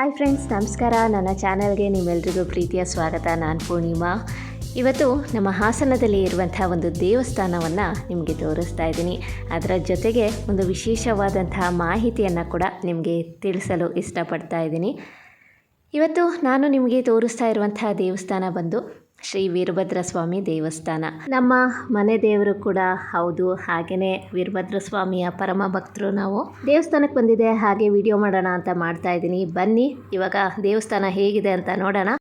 Hi friends ನಮಸ್ಕಾರ. ನನ್ನ ಚಾನಲ್ಗೆ ನಿಮ್ಮೆಲ್ರಿಗೂ ಪ್ರೀತಿಯ ಸ್ವಾಗತ. ನಾನು ಪೂರ್ಣಿಮಾ. ಇವತ್ತು ನಮ್ಮ ಹಾಸನದಲ್ಲಿ ಇರುವಂಥ ಒಂದು ದೇವಸ್ಥಾನವನ್ನು ನಿಮಗೆ ತೋರಿಸ್ತಾ ಇದ್ದೀನಿ. ಅದರ ಜೊತೆಗೆ ಒಂದು ವಿಶೇಷವಾದಂತಹ ಮಾಹಿತಿಯನ್ನು ಕೂಡ ನಿಮಗೆ ತಿಳಿಸಲು ಇಷ್ಟಪಡ್ತಾ ಇದ್ದೀನಿ. ಇವತ್ತು ನಾನು ನಿಮಗೆ ತೋರಿಸ್ತಾ ಇರುವಂತಹ ದೇವಸ್ಥಾನ ಬಂದು ಶ್ರೀ ವೀರಭದ್ರ ಸ್ವಾಮಿ ದೇವಸ್ಥಾನ. ನಮ್ಮ ಮನೆ ದೇವರು ಕೂಡ ಹೌದು ಹಾಗೆಯೇ ವೀರಭದ್ರ ಸ್ವಾಮಿಯ ಪರಮ ಭಕ್ತರು ನಾವು. ದೇವಸ್ಥಾನಕ್ಕೆ ಬಂದಿದೆ, ಹಾಗೆ ವಿಡಿಯೋ ಮಾಡೋಣ ಅಂತ ಮಾಡ್ತಾ ಇದ್ದೀನಿ. ಬನ್ನಿ, ಇವಾಗ ದೇವಸ್ಥಾನ ಹೇಗಿದೆ ಅಂತ ನೋಡೋಣ.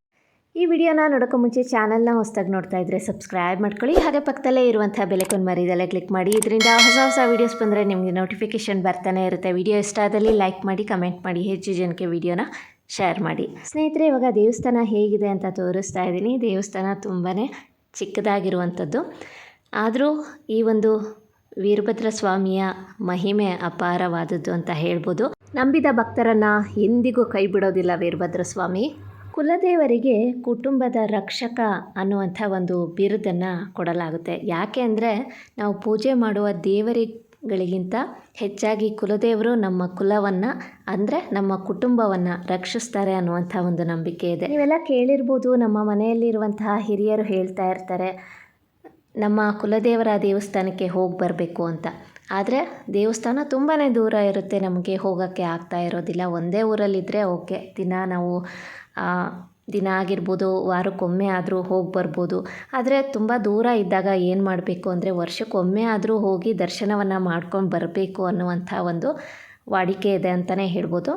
ಈ ವಿಡಿಯೋನ ನೋಡೋಕೆ ಮುಂಚೆ ಚಾನಲ್ನ ಹೊಸದಾಗಿ ನೋಡ್ತಾ ಇದ್ದರೆ ಸಬ್ಸ್ಕ್ರೈಬ್ ಮಾಡ್ಕೊಳ್ಳಿ. ಹಾಗೆ ಪಕ್ಕದಲ್ಲೇ ಇರುವಂಥ ಬೆಲೆಕೊಂಡು ಮರಿದಲ್ಲೇ ಕ್ಲಿಕ್ ಮಾಡಿ. ಇದರಿಂದ ಹೊಸ ಹೊಸ ವೀಡಿಯೋಸ್ ಬಂದರೆ ನಿಮಗೆ ನೋಟಿಫಿಕೇಷನ್ ಬರ್ತಾನೆ ಇರುತ್ತೆ. ವಿಡಿಯೋ ಇಷ್ಟ ಆದಲ್ಲಿ ಲೈಕ್ ಮಾಡಿ ಕಮೆಂಟ್ ಮಾಡಿ. ಹೆಚ್ಚು ಜನಕ್ಕೆ ವಿಡಿಯೋನ ಶೇರ್ ಮಾಡಿ. ಸ್ನೇಹಿತರೆ, ಇವಾಗ ದೇವಸ್ಥಾನ ಹೇಗಿದೆ ಅಂತ ತೋರಿಸ್ತಾ ಇದ್ದೀನಿ. ದೇವಸ್ಥಾನ ತುಂಬಾ ಚಿಕ್ಕದಾಗಿರುವಂಥದ್ದು. ಆದರೂ ಈ ಒಂದು ವೀರಭದ್ರ ಸ್ವಾಮಿಯ ಮಹಿಮೆ ಅಪಾರವಾದದ್ದು ಅಂತ ಹೇಳ್ಬೋದು. ನಂಬಿದ ಭಕ್ತರನ್ನು ಎಂದಿಗೂ ಕೈ ಬಿಡೋದಿಲ್ಲ ವೀರಭದ್ರ ಸ್ವಾಮಿ. ಕುಲದೇವರಿಗೆ ಕುಟುಂಬದ ರಕ್ಷಕ ಅನ್ನುವಂಥ ಒಂದು ಬಿರುದನ್ನು ಕೊಡಲಾಗುತ್ತೆ. ಯಾಕೆ ಅಂದರೆ, ನಾವು ಪೂಜೆ ಮಾಡುವ ದೇವರಿಗಳಿಗಿಂತ ಹೆಚ್ಚಾಗಿ ಕುಲದೇವರು ನಮ್ಮ ಕುಲವನ್ನು, ಅಂದರೆ ನಮ್ಮ ಕುಟುಂಬವನ್ನು ರಕ್ಷಿಸ್ತಾರೆ ಅನ್ನುವಂಥ ಒಂದು ನಂಬಿಕೆ ಇದೆ. ನೀವೆಲ್ಲ ಕೇಳಿರ್ಬೋದು, ನಮ್ಮ ಮನೆಯಲ್ಲಿರುವಂತಹ ಹಿರಿಯರು ಹೇಳ್ತಾ ಇರ್ತಾರೆ, ನಮ್ಮ ಕುಲದೇವರ ದೇವಸ್ಥಾನಕ್ಕೆ ಹೋಗಿ ಬರಬೇಕು ಅಂತ. ಆದರೆ ದೇವಸ್ಥಾನ ತುಂಬಾ ದೂರ ಇರುತ್ತೆ, ನಮಗೆ ಹೋಗೋಕ್ಕೆ ಆಗ್ತಾ ಇರೋದಿಲ್ಲ. ಒಂದೇ ಊರಲ್ಲಿದ್ದರೆ ಓಕೆ, ದಿನ ನಾವು ದಿನ ಆಗಿರ್ಬೋದು, ವಾರಕ್ಕೊಮ್ಮೆ ಆದರೂ ಹೋಗಿ ಬರ್ಬೋದು. ಆದರೆ ತುಂಬ ದೂರ ಇದ್ದಾಗ ಏನು ಮಾಡಬೇಕು ಅಂದರೆ ವರ್ಷಕ್ಕೊಮ್ಮೆ ಆದರೂ ಹೋಗಿ ದರ್ಶನವನ್ನು ಮಾಡ್ಕೊಂಡು ಬರಬೇಕು ಅನ್ನುವಂಥ ಒಂದು ವಾಡಿಕೆ ಇದೆ ಅಂತಲೇ ಹೇಳ್ಬೋದು.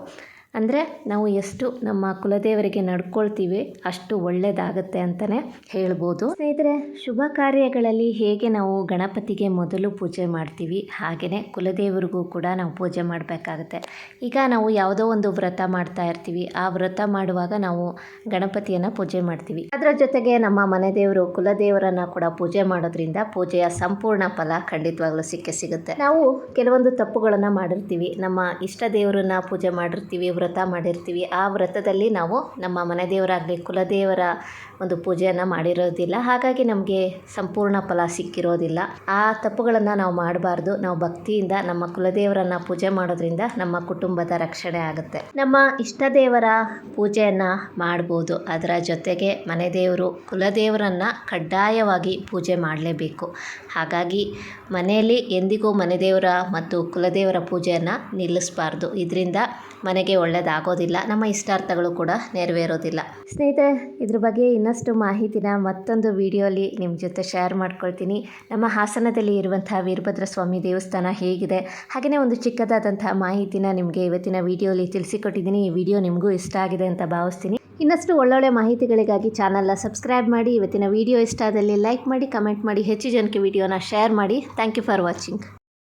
ಅಂದರೆ ನಾವು ಎಷ್ಟು ನಮ್ಮ ಕುಲದೇವರಿಗೆ ನಡ್ಕೊಳ್ತೀವಿ ಅಷ್ಟು ಒಳ್ಳೆಯದಾಗತ್ತೆ ಅಂತಲೇ ಹೇಳ್ಬೋದು. ಸ್ನೇಹಿತರೆ, ಶುಭ ಕಾರ್ಯಗಳಲ್ಲಿ ಹೇಗೆ ನಾವು ಗಣಪತಿಗೆ ಮೊದಲು ಪೂಜೆ ಮಾಡ್ತೀವಿ ಹಾಗೆಯೇ ಕುಲದೇವರಿಗೂ ಕೂಡ ನಾವು ಪೂಜೆ ಮಾಡಬೇಕಾಗತ್ತೆ. ಈಗ ನಾವು ಯಾವುದೋ ಒಂದು ವ್ರತ ಮಾಡ್ತಾ ಇರ್ತೀವಿ, ಆ ವ್ರತ ಮಾಡುವಾಗ ನಾವು ಗಣಪತಿಯನ್ನು ಪೂಜೆ ಮಾಡ್ತೀವಿ. ಅದರ ಜೊತೆಗೆ ನಮ್ಮ ಮನೆ ದೇವರು ಕುಲದೇವರನ್ನು ಕೂಡ ಪೂಜೆ ಮಾಡೋದ್ರಿಂದ ಪೂಜೆಯ ಸಂಪೂರ್ಣ ಫಲ ಖಂಡಿತವಾಗ್ಲೂ ಸಿಕ್ಕೇ ಸಿಗುತ್ತೆ. ನಾವು ಕೆಲವೊಂದು ತಪ್ಪುಗಳನ್ನು ಮಾಡಿರ್ತೀವಿ, ನಮ್ಮ ಇಷ್ಟ ದೇವರನ್ನ ಪೂಜೆ ಮಾಡಿರ್ತೀವಿ ವ್ರತ ಮಾಡಿರ್ತೀವಿ. ಆ ವ್ರತದಲ್ಲಿ ನಾವು ನಮ್ಮ ಮನೆ ದೇವರಾಗಲಿ ಕುಲದೇವರ ಒಂದು ಪೂಜೆಯನ್ನು ಮಾಡಿರೋದಿಲ್ಲ. ಹಾಗಾಗಿ ನಮಗೆ ಸಂಪೂರ್ಣ ಫಲ ಸಿಕ್ಕಿರೋದಿಲ್ಲ. ಆ ತಪ್ಪುಗಳನ್ನು ನಾವು ಮಾಡಬಾರ್ದು. ನಾವು ಭಕ್ತಿಯಿಂದ ನಮ್ಮ ಕುಲದೇವರನ್ನು ಪೂಜೆ ಮಾಡೋದ್ರಿಂದ ನಮ್ಮ ಕುಟುಂಬದ ರಕ್ಷಣೆ ಆಗುತ್ತೆ. ನಮ್ಮ ಇಷ್ಟ ದೇವರ ಪೂಜೆಯನ್ನು ಮಾಡ್ಬೋದು. ಅದರ ಜೊತೆಗೆ ಮನೆ ದೇವರು ಕುಲದೇವರನ್ನು ಕಡ್ಡಾಯವಾಗಿ ಪೂಜೆ ಮಾಡಲೇಬೇಕು. ಹಾಗಾಗಿ ಮನೆಯಲ್ಲಿ ಎಂದಿಗೂ ಮನೆ ದೇವರ ಮತ್ತು ಕುಲದೇವರ ಪೂಜೆಯನ್ನು ನಿಲ್ಲಿಸಬಾರ್ದು. ಇದರಿಂದ ಮನೆಗೆ ಒಳ್ಳೆಯದಾಗೋದಿಲ್ಲ ನಮ್ಮ ಇಷ್ಟಾರ್ಥಗಳು ಕೂಡ ನೆರವೇರೋದಿಲ್ಲ. ಸ್ನೇಹಿತರೆ, ಇದ್ರ ಬಗ್ಗೆ ಇನ್ನಷ್ಟು ಮಾಹಿತಿನ ಮತ್ತೊಂದು ವಿಡಿಯೋಲಿ ನಿಮ್ಮ ಜೊತೆ ಶೇರ್ ಮಾಡ್ಕೊಳ್ತೀನಿ. ನಮ್ಮ ಹಾಸನದಲ್ಲಿ ಇರುವಂತಹ ವೀರಭದ್ರ ಸ್ವಾಮಿ ದೇವಸ್ಥಾನ ಹೇಗಿದೆ? ಹಾಗೆಯೇ ಒಂದು ಚಿಕ್ಕದಾದಂತಹ ಮಾಹಿತಿನ ನಿಮಗೆ ಇವತ್ತಿನ ವಿಡಿಯೋಲಿ ತಿಳಿಸಿಕೊಟ್ಟಿದ್ದೀನಿ. ಈ ವಿಡಿಯೋ ನಿಮಗೂ ಇಷ್ಟ ಆಗಿದೆ ಅಂತ ಭಾವಿಸ್ತೀನಿ. ಇನ್ನಷ್ಟು ಒಳ್ಳೊಳ್ಳೆ ಮಾಹಿತಿಗಳಿಗಾಗಿ ಚಾನಲ್ನ ಸಬ್ಸ್ಕ್ರೈಬ್ ಮಾಡಿ. ಇವತ್ತಿನ ವಿಡಿಯೋ ಇಷ್ಟ ಆದಲ್ಲಿ ಲೈಕ್ ಮಾಡಿ ಕಮೆಂಟ್ ಮಾಡಿ, ಹೆಚ್ಚು ಜನಕ್ಕೆ ವಿಡಿಯೋನ ಶೇರ್ ಮಾಡಿ. Thank you for watching